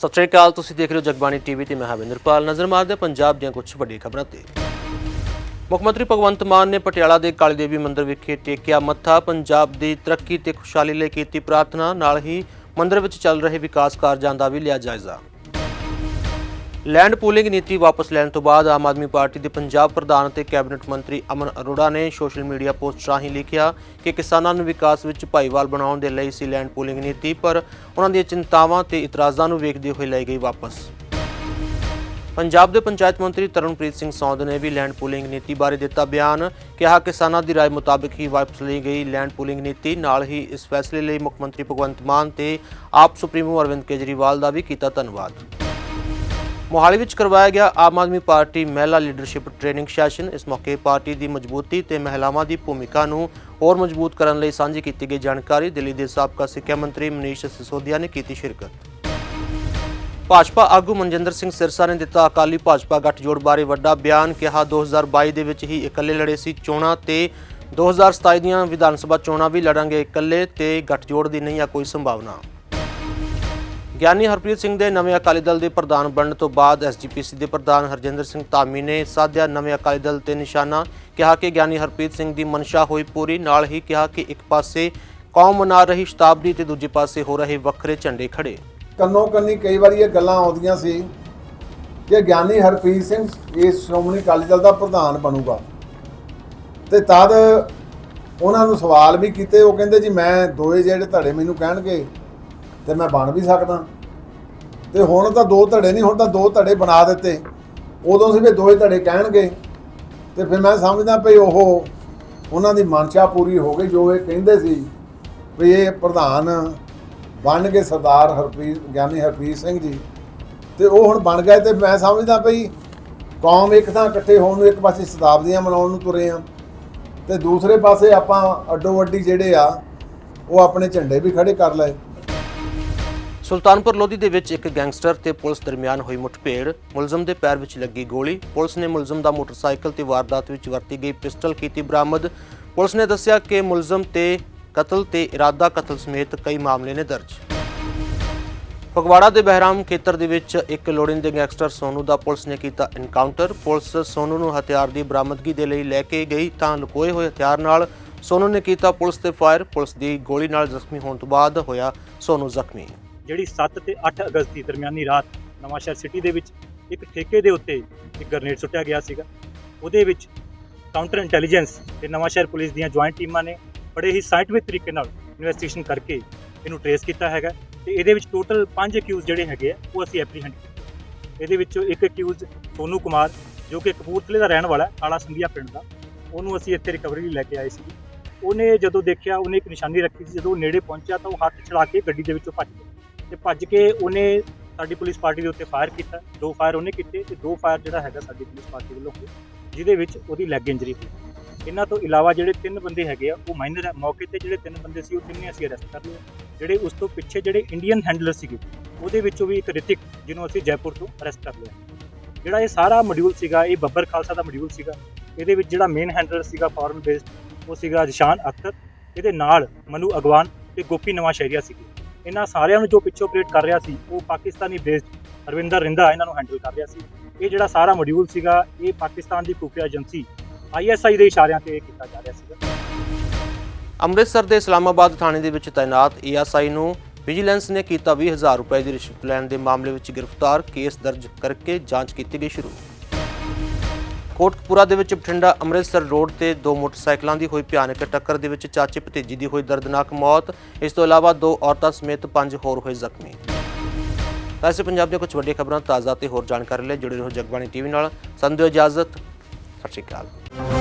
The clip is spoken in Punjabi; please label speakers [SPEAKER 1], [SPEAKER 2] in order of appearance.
[SPEAKER 1] ਸਤਿ ਸ਼੍ਰੀ ਅਕਾਲ, ਤੁਸੀਂ ਦੇਖ ਰਹੇ ਹੋ ਜਗਬਾਣੀ ਟੀਵੀ ਤੇ ਮੈਂ ਹਵਿੰਦਰਪਾਲ ਨਜ਼ਰ ਮਾਰਦੇ ਪੰਜਾਬ ਦੀਆਂ ਕੁਝ ਵੱਡੀਆਂ ਖਬਰਾਂ ਤੇ। ਮੁੱਖ ਮੰਤਰੀ ਭਗਵੰਤ ਮਾਨ ਨੇ ਪਟਿਆਲਾ ਦੇ ਕਾਲੀ ਦੇਵੀ ਮੰਦਿਰ ਵਿਖੇ ਟੇਕਿਆ ਮੱਥਾ। ਪੰਜਾਬ ਦੀ ਤਰੱਕੀ ਤੇ ਖੁਸ਼ਹਾਲੀ ਲਈ ਕੀਤੀ ਪ੍ਰਾਰਥਨਾ। ਨਾਲ ਹੀ ਮੰਦਿਰ ਵਿੱਚ ਚੱਲ ਰਹੇ ਵਿਕਾਸ ਕਾਰਜਾਂ ਦਾ ਵੀ ਲਿਆ ਜਾਇਜ਼ਾ। ਲੈਂਡ ਪੂਲਿੰਗ ਨੀਤੀ ਵਾਪਸ ਲੈਣ ਤੋਂ ਬਾਅਦ ਆਮ ਆਦਮੀ ਪਾਰਟੀ ਦੇ ਪੰਜਾਬ ਪ੍ਰਧਾਨ ਅਤੇ ਕੈਬਨਿਟ ਮੰਤਰੀ ਅਮਨ ਅਰੋੜਾ ਨੇ ਸੋਸ਼ਲ ਮੀਡੀਆ ਪੋਸਟ ਰਾਹੀਂ ਲਿਖਿਆ ਕਿ ਕਿਸਾਨਾਂ ਨੂੰ ਵਿਕਾਸ ਵਿੱਚ ਭਾਈਵਾਲ ਬਣਾਉਣ ਦੇ ਲਈ ਸੀ ਲੈਂਡ ਪੂਲਿੰਗ ਨੀਤੀ ਪਰ ਉਹਨਾਂ ਦੀਆਂ ਚਿੰਤਾਵਾਂ ਤੇ ਇਤਰਾਜ਼ਾਂ ਨੂੰ ਵੇਖਦੇ ਹੋਏ ਲਈ ਗਈ ਵਾਪਸ ਪੰਜਾਬ ਦੇ ਪੰਚਾਇਤ ਮੰਤਰੀ ਤਰਨਪ੍ਰੀਤ ਸਿੰਘ ਸੌਂਦ ਨੇ ਵੀ ਲੈਂਡ ਪੂਲਿੰਗ ਨੀਤੀ ਬਾਰੇ ਦਿੱਤਾ ਬਿਆਨ ਕਿਹਾ ਕਿਸਾਨਾਂ ਦੀ رائے ਮੁਤਾਬਕ ਹੀ ਵਾਪਸ ਲਈ ਗਈ ਲੈਂਡ ਪੂਲਿੰਗ ਨੀਤੀ ਨਾਲ ਹੀ ਇਸ ਫੈਸਲੇ ਲਈ ਮੁੱਖ ਮੰਤਰੀ ਭਗਵੰਤ ਮਾਨ ਤੇ ਆਪ ਸੁਪਰੀਮੋ ਅਰਵਿੰਦ ਕੇਜਰੀਵਾਲ ਦਾ ਵੀ ਕੀਤਾ ਧੰਨਵਾਦ ਮੋਹਾਲੀ ਵਿੱਚ ਕਰਵਾਇਆ ਗਿਆ ਆਮ ਆਦਮੀ ਪਾਰਟੀ ਮਹਿਲਾ ਲੀਡਰਸ਼ਿਪ ਟ੍ਰੇਨਿੰਗ ਸੈਸ਼ਨ। ਇਸ ਮੌਕੇ ਪਾਰਟੀ ਦੀ ਮਜ਼ਬੂਤੀ ਤੇ ਮਹਿਲਾਵਾਂ ਦੀ ਭੂਮਿਕਾ ਨੂੰ ਹੋਰ ਮਜ਼ਬੂਤ ਕਰਨ ਲਈ ਸਾਂਝੀ ਕੀਤੀ ਗਈ ਜਾਣਕਾਰੀ। ਦਿੱਲੀ ਦੇ ਸਾਬਕਾ ਸਿੱਖਿਆ ਮੰਤਰੀ ਮਨੀਸ਼ ਸਿਸੋਦੀਆ ਨੇ ਕੀਤੀ ਸ਼ਿਰਕਤ। ਭਾਜਪਾ ਆਗੂ ਮਨਜਿੰਦਰ ਸਿੰਘ ਸਿਰਸਾ ਨੇ ਦਿੱਤਾ ਅਕਾਲੀ ਭਾਜਪਾ ਗੱਠਜੋੜ ਬਾਰੇ ਵੱਡਾ ਬਿਆਨ, ਕਿਹਾ 2022 ਦੇ ਵਿੱਚ ਹੀ ਇਕੱਲੇ ਲੜੇ ਸੀ ਚੋਣਾਂ ਤੇ 2027 ਦੀਆਂ ਵਿਧਾਨ ਸਭਾ ਚੋਣਾਂ ਵੀ ਲੜਾਂਗੇ ਇਕੱਲੇ ਤੇ ਗੱਠਜੋੜ ਦੀ ਨਹੀਂ ਆ ਕੋਈ ਸੰਭਾਵਨਾ। ਗਿਆਨੀ ਹਰਪ੍ਰੀਤ ਸਿੰਘ ਦੇ ਨਵੇਂ ਅਕਾਲੀ ਦਲ ਦੇ ਪ੍ਰਧਾਨ ਬਣਨ ਤੋਂ ਬਾਅਦ ਐਸਜੀਪੀਸੀ ਦੇ ਪ੍ਰਧਾਨ ਹਰਜਿੰਦਰ ਸਿੰਘ ਧਾਮੀ ਨੇ ਸਾਧਿਆ ਨਵੇਂ ਅਕਾਲੀ ਦਲ ਤੇ ਨਿਸ਼ਾਨਾ, ਕਿਹਾ ਕਿ ਗਿਆਨੀ ਹਰਪ੍ਰੀਤ ਸਿੰਘ ਦੀ ਮਨਸ਼ਾ ਹੋਈ ਪੂਰੀ, ਨਾਲ ਹੀ ਕਿਹਾ ਕਿ ਇੱਕ ਪਾਸੇ ਕੌਮ ਮਨਾ ਰਹੀ ਸ਼ਤਾਬਦੀ ਤੇ ਦੂਜੇ ਪਾਸੇ ਹੋ ਰਹੇ ਵੱਖਰੇ ਝੰਡੇ ਖੜੇ।
[SPEAKER 2] ਕੰਨੋ ਕੰਨੀ ਕਈ ਵਾਰੀ ਇਹ ਗੱਲਾਂ ਆਉਂਦੀਆਂ ਸੀ ਕਿ ਗਿਆਨੀ ਹਰਪ੍ਰੀਤ ਸਿੰਘ ਇਸ ਸ਼੍ਰੋਮਣੀ ਅਕਾਲੀ ਦਲ ਦਾ ਪ੍ਰਧਾਨ ਬਣੂਗਾ। ਤੇ ਤਦ ਉਹਨਾਂ ਨੂੰ ਸਵਾਲ ਵੀ ਕੀਤੇ, ਉਹ ਕਹਿੰਦੇ ਜੀ ਮੈਂ ਦੋਏ ਜਿਹੜੇ ਧੜੇ ਮੈਨੂੰ ਕਹਿਣਗੇ ਤੇ ਮੈਂ ਬਣ ਵੀ ਸਕਦਾ। ਤੇ ਹੁਣ ਤਾਂ ਦੋ ਧੜੇ ਨਹੀਂ, ਹੁਣ ਤਾਂ ਦੋ ਧੜੇ ਬਣਾ ਦਿੱਤੇ। ਉਦੋਂ ਸੀ ਵੀ ਦੋਏ ਧੜੇ ਕਹਿਣਗੇ। ਤੇ ਫਿਰ ਮੈਂ ਸਮਝਦਾ ਭਈ ਉਹ ਉਹਨਾਂ ਦੀ ਮਨਸ਼ਾ ਪੂਰੀ ਹੋ ਗਈ, ਜੋ ਇਹ ਕਹਿੰਦੇ ਸੀ ਵੀ ਇਹ ਪ੍ਰਧਾਨ ਬਣ ਗਏ ਸਰਦਾਰ ਹਰਪ੍ਰੀਤ, ਗਿਆਨੀ ਹਰਪ੍ਰੀਤ ਸਿੰਘ ਜੀ। ਤੇ ਉਹ ਹੁਣ ਬਣ ਗਏ ਤੇ ਮੈਂ ਸਮਝਦਾ ਭਈ ਕੌਮ ਇੱਕ ਤਾਂ ਇਕੱਠੇ ਹੋਣ ਨੂੰ ਇੱਕ ਪਾਸੇ ਸ਼ਤਾਬਦੀਆਂ ਮਨਾਉਣ ਨੂੰ ਤੁਰੇ ਆ। ਤੇ ਦੂਸਰੇ ਪਾਸੇ ਆਪਾਂ ਅੱਡੋ ਅੱਡੀ ਜਿਹੜੇ ਆ, ਉਹ ਆਪਣੇ ਝੰਡੇ ਵੀ ਖੜੇ ਕਰ ਲਏ।
[SPEAKER 1] ਸੁਲਤਾਨਪੁਰ ਲੋਧੀ ਦੇ ਵਿੱਚ ਇੱਕ ਗੈਂਗਸਟਰ ਤੇ ਪੁਲਿਸ ਦਰਮਿਆਨ ਹੋਈ ਮੁੱਠਭੇੜ। ਮੁਲਜ਼ਮ ਦੇ ਪੈਰ ਵਿੱਚ ਲੱਗੀ ਗੋਲੀ। ਪੁਲਿਸ ਨੇ ਮੁਲਜ਼ਮ ਦਾ ਮੋਟਰਸਾਈਕਲ ਤੇ ਵਾਰਦਾਤ ਵਿੱਚ ਵਰਤੀ ਗਈ ਪਿਸਟਲ ਕੀਤੀ ਬਰਾਮਦ। ਪੁਲਿਸ ਨੇ ਦੱਸਿਆ ਕਿ ਮੁਲਜ਼ਮ ਤੇ ਕਤਲ ਤੇ ਇਰਾਦਾ ਕਤਲ ਸਮੇਤ ਕਈ ਮਾਮਲੇ ਨੇ ਦਰਜ। ਫਗਵਾੜਾ ਦੇ ਬਹਿਰਾਮ ਖੇਤਰ ਦੇ ਵਿੱਚ ਇੱਕ ਲੋੜਿੰਦੇ ਗੈਂਗਸਟਰ ਸੋਨੂ ਦਾ ਪੁਲਿਸ ਨੇ ਕੀਤਾ ਐਨਕਾਊਂਟਰ ਪੁਲਿਸ ਸੋਨੂ ਨੂੰ ਹਥਿਆਰ ਦੀ ਬਰਾਮਦਗੀ ਦੇ ਲਈ ਲੈ ਕੇ ਗਈ ਤਾਂ ਲੁਕੋਏ ਹੋਏ ਹਥਿਆਰ ਨਾਲ ਸੋਨੂ ਨੇ ਕੀਤਾ ਪੁਲਿਸ ਤੇ ਫਾਇਰ। ਪੁਲਿਸ ਦੀ ਗੋਲੀ ਨਾਲ ਜ਼ਖਮੀ ਹੋਣ ਤੋਂ ਬਾਅਦ ਹੋਇਆ ਸੋਨੂ ਜ਼ਖਮੀ।
[SPEAKER 3] ਜਿਹੜੀ 7 ਤੇ 8 ਅਗਸਤ ਦੀ ਦਰਮਿਆਨੀ ਰਾਤ ਨਵਾਂਸ਼ਹਿਰ ਸਿਟੀ ਦੇ ਵਿੱਚ ਇੱਕ ਠੇਕੇ ਦੇ ਉੱਤੇ ਇੱਕ ਗ੍ਰਨੇਡ ਸੁੱਟਿਆ ਗਿਆ ਸੀਗਾ। ਉਹਦੇ ਵਿੱਚ ਕਾਊਂਟਰ ਇੰਟੈਲੀਜੈਂਸ ਤੇ ਨਵਾਂਸ਼ਹਿਰ ਪੁਲਿਸ ਦੀਆਂ ਜੁਆਇੰਟ ਟੀਮਾਂ ਨੇ ਬੜੇ ਹੀ ਸਾਇੰਟਿਫਿਕ ਤਰੀਕੇ ਨਾਲ ਇਨਵੈਸਟੀਗੇਸ਼ਨ ਕਰਕੇ ਇਹਨੂੰ ਟਰੇਸ ਕੀਤਾ ਹੈਗਾ ਤੇ ਇਹਦੇ ਵਿੱਚ ਟੋਟਲ 5 ਅਕਿਊਜ਼ ਜਿਹੜੇ ਹੈਗੇ ਆ, ਉਹ ਅਸੀਂ ਐਪਰੀਹੈਂਡ ਕੀਤੇ। ਇਹਦੇ ਵਿੱਚੋਂ ਇੱਕ ਅਕਿਊਜ਼ ਸੋਨੂ ਕੁਮਾਰ, ਜੋ ਕਿ ਕਪੂਰਥਲੇ ਦਾ ਰਹਿਣ ਵਾਲਾ ਹੈ ਆਲਾ ਸੰਧੀਆ ਪਿੰਡ ਦਾ, ਉਹਨੂੰ ਅਸੀਂ ਇੱਥੇ ਰਿਕਵਰੀ ਲਈ ਲੈ ਕੇ ਆਏ ਸੀ। ਉਹਨੇ ਜਦੋਂ ਦੇਖਿਆ, ਉਹਨੇ ਇੱਕ ਨਿਸ਼ਾਨੀ ਰੱਖੀ ਸੀ, ਜਦੋਂ ਉਹ ਨੇੜੇ ਪਹੁੰਚਿਆ ਤਾਂ ਉਹ ਹੱਥ ਛੜਾ ਕੇ ਗੱਡੀ ਦੇ ਵਿੱਚੋਂ ਭੱਜ ਗਿਆ। ਤੇ ਭੱਜ ਕੇ ਉਹਨੇ ਸਾਡੀ ਪੁਲਿਸ ਪਾਰਟੀ ਦੇ ਉੱਤੇ ਫਾਇਰ ਕੀਤਾ। ਦੋ ਫਾਇਰ ਉਹਨੇ ਕੀਤੇ ਤੇ ਦੋ ਫਾਇਰ ਜਿਹੜਾ ਹੈਗਾ ਸਾਡੀ ਪੁਲਿਸ ਪਾਰਟੀ ਵੱਲੋਂ ਜਿਹਦੇ ਵਿੱਚ ਉਹਦੀ ਲੈਗ ਇੰਜਰੀ ਹੋਈ। ਇਹਨਾਂ ਤੋਂ ਇਲਾਵਾ ਜਿਹੜੇ ਤਿੰਨ ਬੰਦੇ ਹੈਗੇ ਆ, ਉਹ ਮਾਈਨਰ ਹੈ ਮੌਕੇ ਤੇ ਜਿਹੜੇ ਤਿੰਨ ਬੰਦੇ ਸੀ, ਉਹ ਤਿੰਨੇ ਅਸੀਂ ਅਰੈਸਟ ਕਰ ਲਏ ਜਿਹੜੇ ਉਸ ਤੋਂ ਪਿੱਛੇ ਜਿਹੜੇ ਇੰਡੀਅਨ ਹੈਂਡਲਰ ਸੀਗੇ, ਉਹਦੇ ਵਿੱਚੋਂ ਵੀ ਇੱਕ ਰਿਤਿਕ, ਜਿਹਨੂੰ ਅਸੀਂ ਜੈਪੁਰ ਤੋਂ ਅਰੈਸਟ ਕਰ ਲਿਆ। ਜਿਹੜਾ ਇਹ ਸਾਰਾ ਮੋਡਿਊਲ ਸੀਗਾ, ਇਹ ਬੱਬਰ ਖਾਲਸਾ ਦਾ ਮੋਡਿਊਲ ਸੀਗਾ। ਇਹਦੇ ਵਿੱਚ ਜਿਹੜਾ ਮੇਨ ਹੈਂਡਲਰ ਸੀਗਾ ਫੋਰਨ ਬੇਸਡ ਉਹ ਸੀਗਾ ਜਿਸ਼ਾਨ ਅਖਤਰ। ਇਹਦੇ ਨਾਲ ਮਨੂ ਅਗਵਾਨ ਤੇ ਗੋਪੀ ਨਵਾਂ ਸ਼ਹਿਰੀਆ ਸੀਗੇ। ਇਹਨਾਂ ਸਾਰਿਆਂ ਨੂੰ ਜੋ ਪਿੱਛੇ ਆਪਰੇਟ ਕਰ ਰਿਹਾ ਸੀ, ਉਹ ਪਾਕਿਸਤਾਨੀ ਬੇਸਡ ਅਰਵਿੰਦਰ ਰਿੰਦਾ ਇਹਨਾਂ ਨੂੰ ਹੈਂਡਲ ਕਰ ਰਿਹਾ ਸੀ। ਇਹ ਜਿਹੜਾ ਸਾਰਾ ਮੋਡਿਊਲ ਸੀਗਾ, ਇਹ ਪਾਕਿਸਤਾਨ ਦੀ ਖੁਫੀਆ ਏਜੰਸੀ ਆਈਐਸਆਈ ਦੇ ਇਸ਼ਾਰਿਆਂ ਤੇ ਕੀਤਾ ਜਾ ਰਿਹਾ ਸੀਗਾ।
[SPEAKER 1] ਅੰਮ੍ਰਿਤਸਰ ਦੇ ਇਸਲਾਮਾਬਾਦ ਥਾਣੇ ਦੇ ਵਿੱਚ ਤਾਇਨਾਤ ਏਐਸਆਈ ਨੂੰ ਵਿਜੀਲੈਂਸ ਨੇ ਕੀਤਾ 20000 ਰੁਪਏ ਦੀ ਰਿਸ਼ਵਤ ਲੈਣ ਦੇ ਮਾਮਲੇ ਵਿੱਚ ਗ੍ਰਿਫਤਾਰ ਕੇਸ ਦਰਜ ਕਰਕੇ ਜਾਂਚ ਕੀਤੀ ਗਈ ਸ਼ੁਰੂ। ਕੋਟਕਪੂਰਾ ਦੇ ਵਿੱਚ ਬਠਿੰਡਾ ਅੰਮ੍ਰਿਤਸਰ ਰੋਡ ਤੇ ਦੋ ਮੋਟਰਸਾਈਕਲਾਂ ਦੀ ਹੋਈ ਭਿਆਨਕ ਟੱਕਰ ਦੇ ਵਿੱਚ ਚਾਚੇ ਭਤੀਜੀ ਦੀ ਹੋਈ ਦਰਦਨਾਕ ਮੌਤ। ਇਸ ਤੋਂ ਇਲਾਵਾ ਦੋ ਔਰਤਾਂ ਸਮੇਤ ਪੰਜ ਹੋਰ ਹੋਏ ਜ਼ਖਮੀ। ਤਾਂ ਇਸੇ ਪੰਜਾਬ ਦੀਆਂ ਕੁਝ ਵੱਡੀਆਂ ਖਬਰਾਂ ਤਾਜ਼ਾ ਤੇ ਹੋਰ ਜਾਣਕਾਰੀ ਲਈ ਜੁੜੇ ਰਹੋ ਜਗਬਾਣੀ ਟੀਵੀ ਨਾਲ। ਸੰਦਿਓ ਇਜਾਜ਼ਤ, ਸਤਿ ਸ਼੍ਰੀ ਅਕਾਲ।